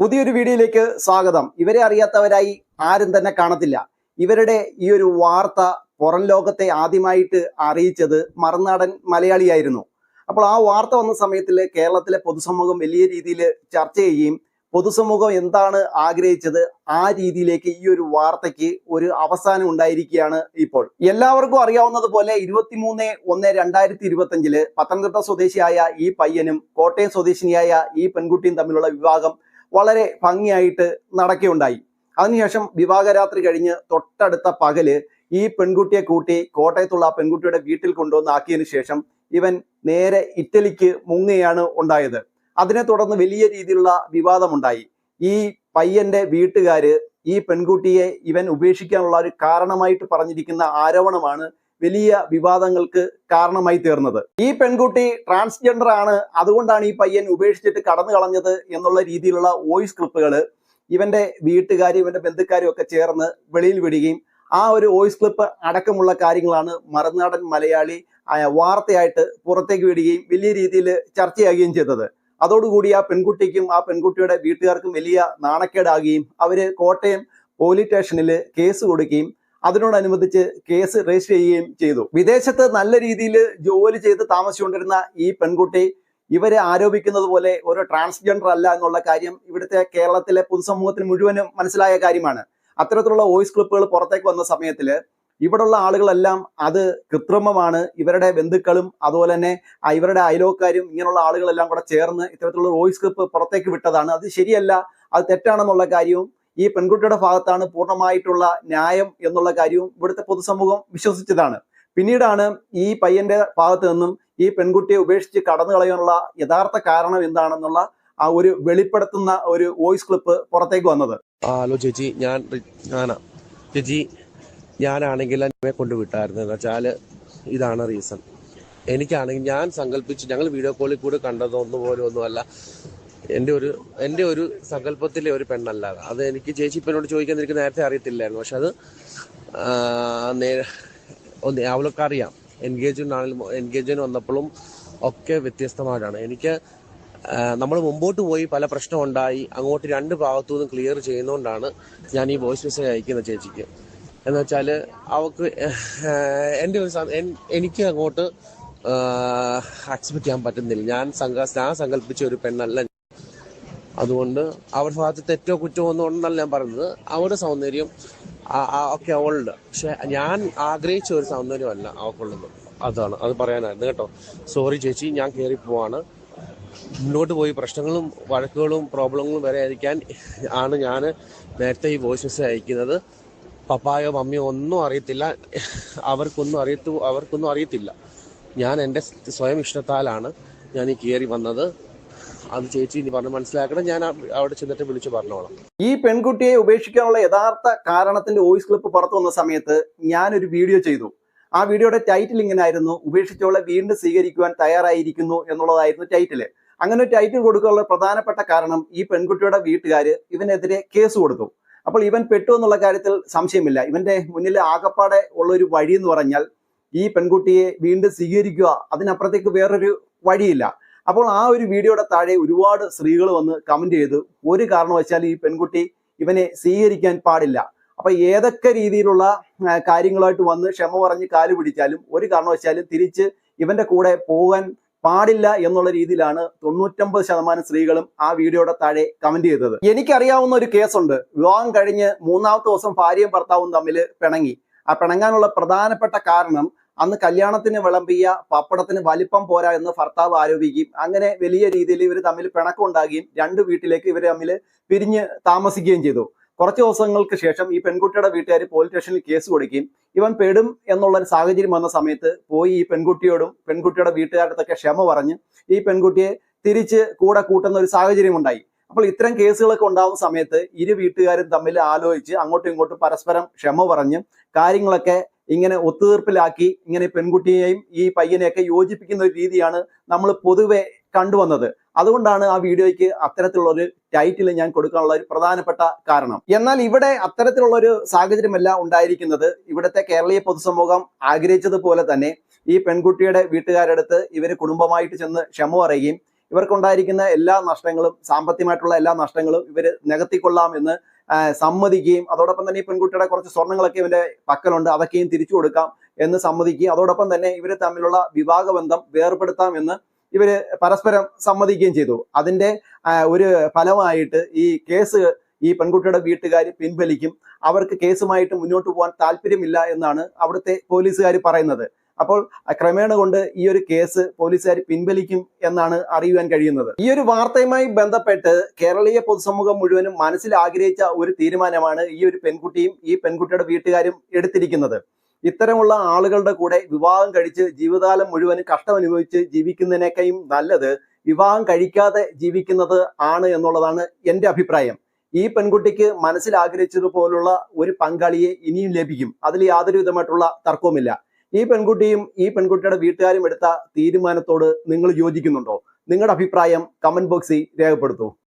പുതിയൊരു വീഡിയോയിലേക്ക് സ്വാഗതം. ഇവരെ അറിയാത്തവരായി ആരും തന്നെ കാണത്തില്ല. ഇവരുടെ ഈ ഒരു വാർത്ത പുറം ലോകത്തെ ആദ്യമായിട്ട് അറിയിച്ചത് മറുനാടൻ മലയാളിയായിരുന്നു. അപ്പോൾ ആ വാർത്ത വന്ന സമയത്തിൽ കേരളത്തിലെ പൊതുസമൂഹം വലിയ രീതിയിൽ ചർച്ച ചെയ്യുകയും പൊതുസമൂഹം എന്താണ് ആഗ്രഹിച്ചത് ആ രീതിയിലേക്ക് ഈ ഒരു വാർത്തയ്ക്ക് ഒരു അവസാനം ഉണ്ടായിരിക്കുകയാണ് ഇപ്പോൾ. എല്ലാവർക്കും അറിയാവുന്നത് പോലെ ഇരുപത്തിമൂന്ന് ഒന്ന് രണ്ടായിരത്തി ഇരുപത്തി അഞ്ചിൽ പത്തനംതിട്ട സ്വദേശിയായ ഈ പയ്യനും കോട്ടയം സ്വദേശിനിയായ ഈ പെൺകുട്ടിയും തമ്മിലുള്ള വിവാഹം വളരെ ഭംഗിയായിട്ട് നടക്കുകയുണ്ടായി. അതിനുശേഷം വിവാഹരാത്രി കഴിഞ്ഞ് തൊട്ടടുത്ത പകൽ ഈ പെൺകുട്ടിയെ കൂട്ടി കോട്ടയത്തുള്ള ആ പെൺകുട്ടിയുടെ വീട്ടിൽ കൊണ്ടുവന്ന് ആക്കിയതിനു ശേഷം ഇവൻ നേരെ ഇറ്റലിക്ക് മുങ്ങുകയാണ് ഉണ്ടായത്. അതിനെ തുടർന്ന് വലിയ രീതിയിലുള്ള വിവാദമുണ്ടായി. ഈ പയ്യന്റെ വീട്ടുകാര് ഈ പെൺകുട്ടിയെ ഇവൻ ഉപേക്ഷിക്കാനുള്ള ഒരു കാരണമായിട്ട് പറഞ്ഞിരിക്കുന്ന ആരോപണമാണ് വലിയ വിവാദങ്ങൾക്ക് കാരണമായി തീർന്നത്. ഈ പെൺകുട്ടി ട്രാൻസ്ജെൻഡർ ആണ്. അതുകൊണ്ടാണ് ഈ പയ്യൻ ഉപേക്ഷിച്ചിട്ട് കടന്നു കളഞ്ഞത് എന്നുള്ള രീതിയിലുള്ള വോയിസ് ക്ലിപ്പുകൾ ഇവന്റെ വീട്ടുകാരും ഇവന്റെ ബന്ധുക്കാരും ഒക്കെ ചേർന്ന് വെളിയിൽ വിടുകയും ആ ഒരു വോയിസ് ക്ലിപ്പ് അടക്കമുള്ള കാര്യങ്ങളാണ് മറുനാടൻ മലയാളി വാർത്തയായിട്ട് പുറത്തേക്ക് വിടുകയും വലിയ രീതിയിൽ ചർച്ചയാകുകയും ചെയ്തത്. അതോടുകൂടി ആ പെൺകുട്ടിക്കും ആ പെൺകുട്ടിയുടെ വീട്ടുകാർക്കും വലിയ നാണക്കേടാകുകയും അവർ കോട്ടയം പോലീസ് സ്റ്റേഷനിൽ കേസ് കൊടുക്കുകയും അതിനോടനുബന്ധിച്ച് കേസ് രജിസ്റ്റർ ചെയ്യുകയും ചെയ്തു. വിദേശത്ത് നല്ല രീതിയിൽ ജോലി ചെയ്ത് താമസിച്ചുകൊണ്ടിരുന്ന ഈ പെൺകുട്ടി ഇവരെ ആരോപിക്കുന്നത് പോലെ ഒരു ട്രാൻസ്ജെൻഡർ അല്ല എന്നുള്ള കാര്യം ഇവിടുത്തെ കേരളത്തിലെ പൊതുസമൂഹത്തിന് മുഴുവനും മനസ്സിലായ കാര്യമാണ്. അത്തരത്തിലുള്ള വോയിസ് ക്ലിപ്പുകൾ പുറത്തേക്ക് വന്ന സമയത്തിൽ ഇവിടുള്ള ആളുകളെല്ലാം അത് കൃത്രിമമാണ്. ഇവരുടെ ബന്ധുക്കളും അതുപോലെ തന്നെ ഇവരുടെ അയലോക്കാരും ഇങ്ങനെയുള്ള ആളുകളെല്ലാം കൂടെ ചേർന്ന് ഇത്തരത്തിലുള്ള വോയിസ് ക്ലിപ്പ് പുറത്തേക്ക് വിട്ടതാണ്. അത് ശരിയല്ല അത് തെറ്റാണെന്നുള്ള കാര്യവും ഈ പെൺകുട്ടിയുടെ ഭാഗത്താണ് പൂർണമായിട്ടുള്ള ന്യായം എന്നുള്ള കാര്യവും ഇവിടുത്തെ പൊതുസമൂഹം വിശ്വസിച്ചതാണ്. പിന്നീടാണ് ഈ പയ്യന്റെ ഭാഗത്ത് നിന്നും ഈ പെൺകുട്ടിയെ ഉപേക്ഷിച്ച് കടന്നു കളയാനുള്ള യഥാർത്ഥ കാരണം എന്താണെന്നുള്ള ആ ഒരു വെളിപ്പെടുത്തുന്ന ഒരു വോയിസ് ക്ലിപ്പ് പുറത്തേക്ക് വന്നത്. ഹലോ ചേച്ചി ഞാൻ ഞാനാ. ചേച്ചി ഞാനാണെങ്കിൽ എന്നെ കൊണ്ട് വിട്ടായിരുന്നു. എന്ന് വെച്ചാൽ ഇതാണ് റീസൺ എനിക്കാണെങ്കിൽ ഞാൻ സങ്കല്പിച്ച് ഞങ്ങൾ വീഡിയോ കോളിൽ കൂടെ കണ്ടതൊന്നും പോലും ഒന്നുമല്ല. എന്റെ ഒരു എന്റെ ഒരു സങ്കല്പത്തിലെ ഒരു പെണ്ണല്ല അത്. എനിക്ക് ചേച്ചി പെണ്ണോട് ചോദിക്കാൻ എനിക്ക് നേരത്തെ അറിയത്തില്ലായിരുന്നു. പക്ഷെ അത് ഒന്ന് അവളൊക്കെ അറിയാം. എൻഗേജ്മെന്റ് ആണെങ്കിലും എൻഗേജ്മെന്റ് വന്നപ്പോഴും ഒക്കെ വ്യത്യസ്തമായിട്ടാണ്. എനിക്ക് നമ്മൾ മുമ്പോട്ട് പോയി പല പ്രശ്നം ഉണ്ടായി. അങ്ങോട്ട് രണ്ട് ഭാഗത്തു നിന്നും ക്ലിയർ ചെയ്യുന്നതുകൊണ്ടാണ് ഞാൻ ഈ വോയിസ് മെസ്സേജ് അയക്കുന്നത് ചേച്ചിക്ക്. എന്ന് വെച്ചാൽ അവക്ക് എന്റെ എന്റെ ഒരു എനിക്ക് അങ്ങോട്ട് അക്സെപ്റ്റ് ചെയ്യാൻ പറ്റുന്നില്ല. ഞാൻ സങ്ക ഞാൻ സങ്കല്പിച്ച ഒരു പെണ്ണല്ല അതുകൊണ്ട് അവരുടെ ഭാഗത്ത് തെറ്റോ കുറ്റമോ ഒന്നും ഞാൻ പറഞ്ഞത് അവരുടെ സൗന്ദര്യം ഒക്കെ അവളുണ്ട് പക്ഷെ ഞാൻ ആഗ്രഹിച്ച ഒരു സൗന്ദര്യമല്ല അവൾക്കുള്ളത് അതാണ്. അത് പറയാനായിരുന്നു കേട്ടോ. സോറി ചേച്ചി ഞാൻ കയറി പോവാണ്. മുന്നോട്ട് പോയി പ്രശ്നങ്ങളും വഴക്കുകളും പ്രോബ്ലങ്ങളും വരെ അയക്കാൻ ആണ് ഞാൻ നേരത്തെ ഈ വോയിസ് മെസ്സേജ് അയക്കുന്നത്. പപ്പായോ മമ്മിയോ ഒന്നും അറിയത്തില്ല. അവർക്കൊന്നും അറിയത്തു അവർക്കൊന്നും അറിയത്തില്ല. ഞാൻ എന്റെ സ്വയം ഇഷ്ടത്താലാണ് ഞാൻ ഈ കയറി വന്നത്. അത് ചേച്ചി ഇനി പറഞ്ഞ് മനസ്സിലാക്കണം. ഞാൻ അവിടെ ചെന്നിട്ട് വിളിച്ച് പറഞ്ഞോളാം. ഈ പെൺകുട്ടിയെ ഉപേക്ഷിക്കാനുള്ള യഥാർത്ഥ കാരണത്തിന്റെ വോയിസ് ക്ലിപ്പ് പുറത്തു വന്ന സമയത്ത് ഞാനൊരു വീഡിയോ ചെയ്തു. ആ വീഡിയോയുടെ ടൈറ്റിൽ ഇങ്ങനെ ആയിരുന്നു ഉപേക്ഷിച്ചവളെ വീണ്ടും സ്വീകരിക്കുവാൻ തയ്യാറായിരിക്കുന്നു എന്നുള്ളതായിരുന്നു ടൈറ്റിൽ അങ്ങനെ ഒരു ടൈറ്റിൽ കൊടുക്കാനുള്ള പ്രധാനപ്പെട്ട കാരണം ഈ പെൺകുട്ടിയുടെ വീട്ടുകാർ ഇവനെതിരെ കേസ് കൊടുത്തു. അപ്പോൾ ഇവൻ പെട്ടു എന്നുള്ള കാര്യത്തിൽ സംശയമില്ല. ഇവന്റെ മുന്നിൽ ആകപ്പാടെ ഉള്ള ഒരു വഴി എന്ന് പറഞ്ഞാൽ ഈ പെൺകുട്ടിയെ വീണ്ടും സ്വീകരിക്കുക അതിനപ്പുറത്തേക്ക് വേറൊരു വഴിയില്ല. അപ്പോൾ ആ ഒരു വീഡിയോയുടെ താഴെ ഒരുപാട് സ്ത്രീകൾ വന്ന് കമന്റ് ചെയ്തു. ഒരു കാരണവശാൽ ഈ പെൺകുട്ടി ഇവനെ സ്വീകരിക്കാൻ പാടില്ല. അപ്പൊ ഏതൊക്കെ രീതിയിലുള്ള കാര്യങ്ങളായിട്ട് വന്ന് ക്ഷമ പറഞ്ഞ് കാൽ പിടിച്ചാലും ഒരു കാരണവശാലും തിരിച്ച് ഇവന്റെ കൂടെ പോകാൻ പാടില്ല എന്നുള്ള രീതിയിലാണ് തൊണ്ണൂറ്റമ്പത് ശതമാനം സ്ത്രീകളും ആ വീഡിയോയുടെ താഴെ കമന്റ് ചെയ്തത്. എനിക്കറിയാവുന്ന ഒരു കേസുണ്ട്. വിവാഹം കഴിഞ്ഞ് മൂന്നാമത്തെ ദിവസം ഭാര്യയും ഭർത്താവും തമ്മിൽ പിണങ്ങി. ആ പിണങ്ങാനുള്ള പ്രധാനപ്പെട്ട കാരണം അന്ന് കല്യാണത്തിന് വിളമ്പിയ പപ്പടത്തിന് വലിപ്പം പോരാ എന്ന് ഭർത്താവ് ആരോപിക്കുകയും അങ്ങനെ വലിയ രീതിയിൽ ഇവർ തമ്മിൽ പിണക്കം ഉണ്ടാകുകയും രണ്ട് വീട്ടിലേക്ക് ഇവർ തമ്മിൽ പിരിഞ്ഞ് താമസിക്കുകയും ചെയ്തു. കുറച്ച് ദിവസങ്ങൾക്ക് ശേഷം ഈ പെൺകുട്ടിയുടെ വീട്ടുകാർ പോലീസ് സ്റ്റേഷനിൽ കേസ് കൊടുക്കുകയും ഇവൻ പെടും എന്നുള്ള ഒരു സാഹചര്യം വന്ന സമയത്ത് പോയി ഈ പെൺകുട്ടിയോടും പെൺകുട്ടിയുടെ വീട്ടുകാരുടെ ക്ഷമ പറഞ്ഞ് ഈ പെൺകുട്ടിയെ തിരിച്ച് കൂടെ കൂട്ടുന്ന ഒരു സാഹചര്യം ഉണ്ടായി. അപ്പോൾ ഇത്തരം കേസുകളൊക്കെ ഉണ്ടാകുന്ന സമയത്ത് ഇരു വീട്ടുകാരും തമ്മിൽ ആലോചിച്ച് അങ്ങോട്ടും ഇങ്ങോട്ടും പരസ്പരം ക്ഷമ പറഞ്ഞ് കാര്യങ്ങളൊക്കെ ഇങ്ങനെ ഒത്തുതീർപ്പിലാക്കി ഇങ്ങനെ പെൺകുട്ടിയെയും ഈ പയ്യനെയൊക്കെ യോജിപ്പിക്കുന്ന ഒരു രീതിയാണ് നമ്മൾ പൊതുവെ കണ്ടുവന്നത്. അതുകൊണ്ടാണ് ആ വീഡിയോയ്ക്ക് അത്തരത്തിലുള്ള ഒരു ടൈറ്റിൽ ഞാൻ കൊടുക്കാനുള്ള ഒരു പ്രധാനപ്പെട്ട കാരണം. എന്നാൽ ഇവിടെ അത്തരത്തിലുള്ള ഒരു സാഹചര്യമല്ല ഉണ്ടായിരിക്കുന്നത്. ഇവിടുത്തെ കേരളീയ പൊതുസമൂഹം ആഗ്രഹിച്ചതുപോലെ തന്നെ ഈ പെൺകുട്ടിയുടെ വീട്ടുകാരടുത്ത് ഇവർ കുടുംബമായിട്ട് ചെന്ന് ക്ഷമ പറയുകയും ഇവർക്കുണ്ടായിരിക്കുന്ന എല്ലാ നഷ്ടങ്ങളും സാമ്പത്തികമായിട്ടുള്ള എല്ലാ നഷ്ടങ്ങളും ഇവർ നികത്തിക്കൊള്ളാം എന്ന് ആ, സമ്മതിക്കുകയും അതോടൊപ്പം തന്നെ ഈ പെൺകുട്ടിയുടെ കുറച്ച് സ്വർണങ്ങളൊക്കെ ഇവന്റെ പക്കലുണ്ട് അതൊക്കെയും തിരിച്ചു കൊടുക്കാം എന്ന് സമ്മതിക്കുകയും അതോടൊപ്പം തന്നെ ഇവരെ തമ്മിലുള്ള വിവാഹബന്ധം വേർപെടുത്താം എന്ന് ഇവർ പരസ്പരം സമ്മതിക്കുകയും ചെയ്തു. അതിന്റെ ഒരു ഫലമായിട്ട് ഈ കേസ് ഈ പെൺകുട്ടിയുടെ വീട്ടുകാർ പിൻവലിക്കും. അവർക്ക് കേസുമായിട്ട് മുന്നോട്ട് പോകാൻ താല്പര്യമില്ല എന്നാണ് അവിടുത്തെ പോലീസുകാർ പറയുന്നത്. അപ്പോൾ ക്രമേണ കൊണ്ട് ഈ ഒരു കേസ് പോലീസുകാർ പിൻവലിക്കും എന്നാണ് അറിയുവാൻ കഴിയുന്നത്. ഈ ഒരു വാർത്തയുമായി ബന്ധപ്പെട്ട് കേരളീയ പൊതുസമൂഹം മുഴുവനും മനസ്സിൽ ആഗ്രഹിച്ച ഒരു തീരുമാനമാണ് ഈ ഒരു പെൺകുട്ടിയും ഈ പെൺകുട്ടിയുടെ വീട്ടുകാരും എടുത്തിരിക്കുന്നത്. ഇത്തരമുള്ള ആളുകളുടെ കൂടെ വിവാഹം കഴിച്ച് ജീവിതകാലം മുഴുവനും കഷ്ടം അനുഭവിച്ച് ജീവിക്കുന്നതിനേക്കാളും നല്ലത് വിവാഹം കഴിക്കാതെ ജീവിക്കുന്നത് ആണ് എന്നുള്ളതാണ് എന്റെ അഭിപ്രായം. ഈ പെൺകുട്ടിക്ക് മനസ്സിൽ ആഗ്രഹിച്ചതുപോലുള്ള ഒരു പങ്കാളിയെ ഇനിയും ലഭിക്കും. അതിൽ യാതൊരു വിധമായിട്ടുള്ള തർക്കവുമില്ല. ഈ പെൺകുട്ടിയും ഈ പെൺകുട്ടിയുടെ വീട്ടുകാരും എടുത്ത തീരുമാനത്തോട് നിങ്ങൾ യോജിക്കുന്നുണ്ടോ? നിങ്ങളുടെ അഭിപ്രായം കമന്റ് ബോക്സിൽ രേഖപ്പെടുത്തൂ.